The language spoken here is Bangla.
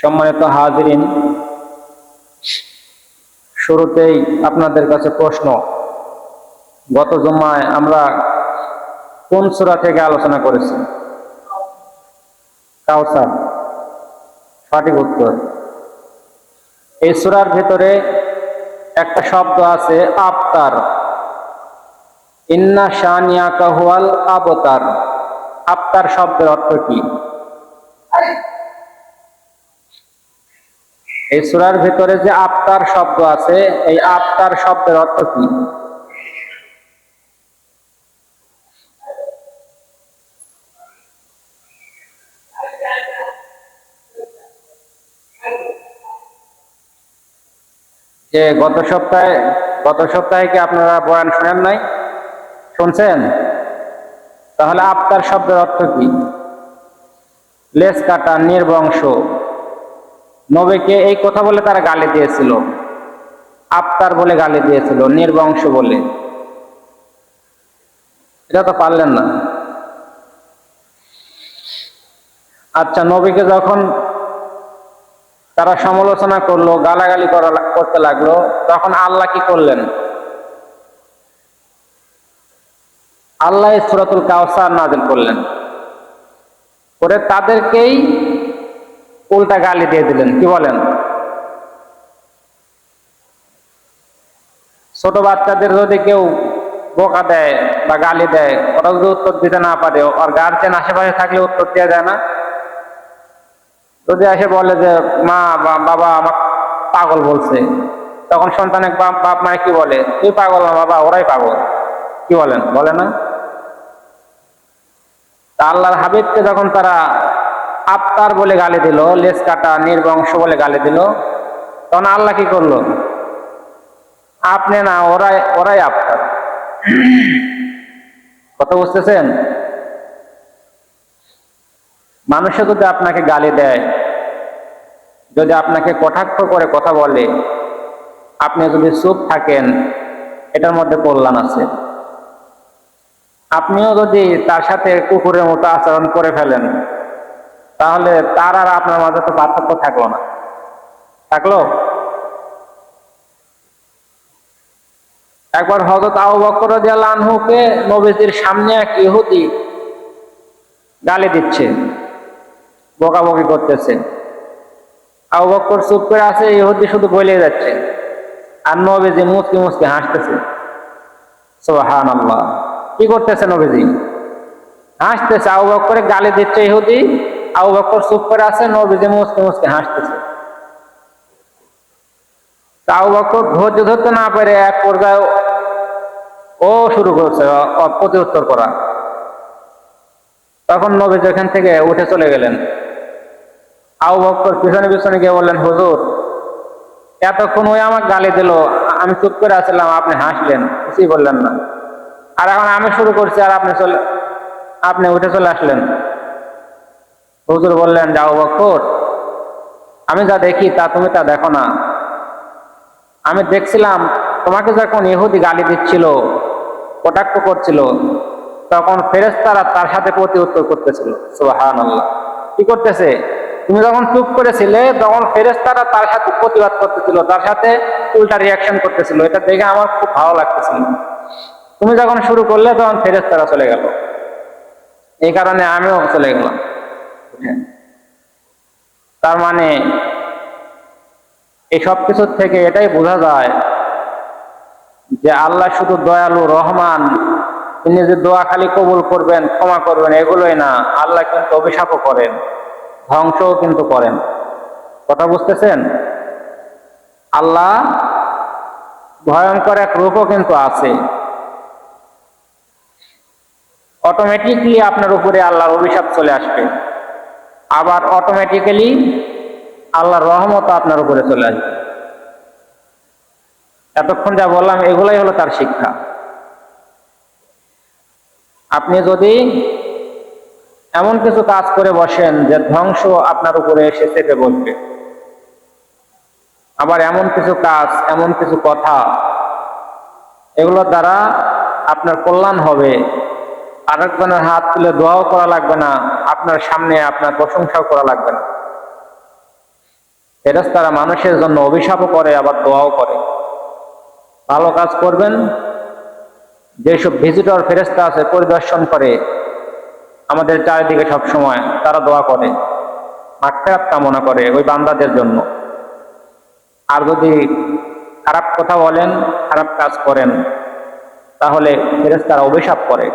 সম্মানিত হাজিরিন, শুরুতেই আপনাদের কাছে প্রশ্ন, গত জমায় আমরা কোন সূরা থেকে আলোচনা করেছি? কাউসার, সঠিক উত্তর। এই সূরার ভেতরে একটা শব্দ আছে, আবতার। ইন্না শানিয়া কাহুয়াল আবতার। আবতার শব্দের অর্থ কি? এই সূরার ভিতরে যে আবতার শব্দ আছে, এই আবতার শব্দের অর্থ কি? যে গত সপ্তাহে গত সপ্তাহে কি আপনারা বয়ান শুনেন নাই? শুনছেন? তাহলে আবতার শব্দের অর্থ কি? লেস কাটা, নির্বংশ। নবীকে এই কথা বলে তারা গালি দিয়েছিল। আবতার বলে গালি দিয়েছিল, নির্বংশ বলে। এটা তো পারলেন না। আচ্ছা নবীকে যখন তারা সমালোচনা করল, গালাগালি করা করতে লাগল, তখন আল্লাহ কি করলেন? আল্লাহ সুরাতুল কাউসার নাজিল করলেন। করে তাদেরকেই উল্টা গালি দিয়ে দিলেন, কি বলেন? ছোট বাচ্চাদের যদি কেউ বোকা দেয় বা গালি দেয়, ওরা যদি উত্তর দিতে না পারে, আর গার্জেন আশেপাশে থাকলে উত্তর দেওয়া যায় না? যদি এসে বলে যে, মা বাবা আমার পাগল বলছে। তখন সন্তানের বাপ মায় কি বলে? তুই পাগল না বাবা, ওরাই পাগল। কি বলেন? বলে না? আল্লাহর হাবিবকে যখন তারা আত্মার বলে গালি দিল লেস কাটা, নির্বংশ বলে গালি দিল। তখন আল্লাহ কি করল? আপনি না, ওরাই ওরাই আপনার কথা বুঝতেছেন? মানুষে যদি আপনাকে গালি দেয়, যদি আপনাকে কটাক্ষ করে কথা বলে, আপনি যদি চুপ থাকেন, এটার মধ্যে কল্যাণ আছে। আপনিও যদি তার সাথে কুকুরের মতো আচরণ করে ফেলেন তাহলে তার আর আপনার মাঝে তো পার্থক্য থাকল না। থাকল? একবার হজরত আবু বকর আনহুকে নবীজির সামনে এক ইহুদি গালি দিচ্ছে, বকাবকি করতেছে। আবু বকর চুপ করে আছে, ইহুদি শুধু বলে যাচ্ছে, আর নবীজি মুসকি মুসকি হাসতেছে। সোহান আল্লাহ কি করতেছে নবীজি? হাসতেছে, আবু বকরে গালি দিচ্ছে ইহুদি আবু বকর চুপ করে আছে, নবীজি মুসকে মুসকে হাসতেছে। আবু বকর ধৈর্য ধরতে না পেরে এক পর্যায়ে ও শুরু করছে প্রতি উত্তর করা। তখন নবীজি এখান থেকে উঠে চলে গেলেন। আবু বকর পিছনে পিছনে গিয়ে বললেন, হুজুর, এতক্ষণ ওই আমাকে গালি দিল, আমি চুপ করে আসলাম আপনি হাসলেন, কিছুই বললেন না। আর এখন আমি শুরু করছি, আর আপনি চলে, আপনি উঠে চলে আসলেন। হুজুর বললেন, যাও বকর। আমি যা দেখি তা তুমি তা দেখো না। আমি দেখছিলাম, তোমাকে যখন ইহুদি গালি দিচ্ছিল, কটাক্ষ করছিল, তখন ফেরেস্তারা তার সাথে প্রতি উত্তর করতেছিল সুহান আল্লাহ কি করতেছে? তুমি যখন চুপ করেছিলে, তখন ফেরেস্তারা তার সাথে প্রতিবাদ করতেছিল তার সাথে উল্টা রিয়াকশন করতেছিল। এটা দেখে আমার খুব ভালো লাগতেছিল। তুমি যখন শুরু করলে, তখন ফেরেস্তারা চলে গেল। এই কারণে আমিও চলে গেলাম। তার মানে এই সব কিছুর থেকে এটাই বোঝা যায় যে আল্লাহ শুধু দয়ালু, রহমান। তিনি যে দোয়া খালি কবুল করবেন, ক্ষমা করবেন, এগুলোই না। আল্লাহ কিন্তু অভিশাপও করেন, ধ্বংসও কিন্তু করেন। কথা বুঝতেছেন? আল্লাহ ভয়ঙ্কর এক রূপও কিন্তু আছে। অটোমেটিকলি আপনার উপরে আল্লাহর অভিশাপ চলে আসবে। আবার অটোমেটিক্যালি আল্লাহর রহমত আপনার উপরে চলে আসবে। এতক্ষণ যা বললাম, এগুলাই হলো তার শিক্ষা। আপনি যদি এমন কিছু কাজ করে বসেন যে ধ্বংস আপনার উপরে এসে চেপে বসবে। আবার এমন কিছু কাজ, এমন কিছু কথা, এগুলোর দ্বারা আপনার কল্যাণ হবে। আরেকজনের হাত তুলে দোয়াও করা লাগবে না, আপনার সামনে আপনার প্রশংসাও করা লাগবে না। ফেরেস্তারা মানুষের জন্য অভিশাপও করে, আবার দোয়াও করে। ভালো কাজ করবেন, যেসব ভিজিটর ফেরেস্তা আছে, পরিদর্শন করে। আমাদের চারিদিকে সব সময় তারা দোয়া করে। মাঠফেরাত কামনা করে ওই বান্দাদের জন্য। আর যদি খারাপ কথা বলেন, খারাপ কাজ করেন, তাহলে ফেরেস্তারা অভিশাপ করে।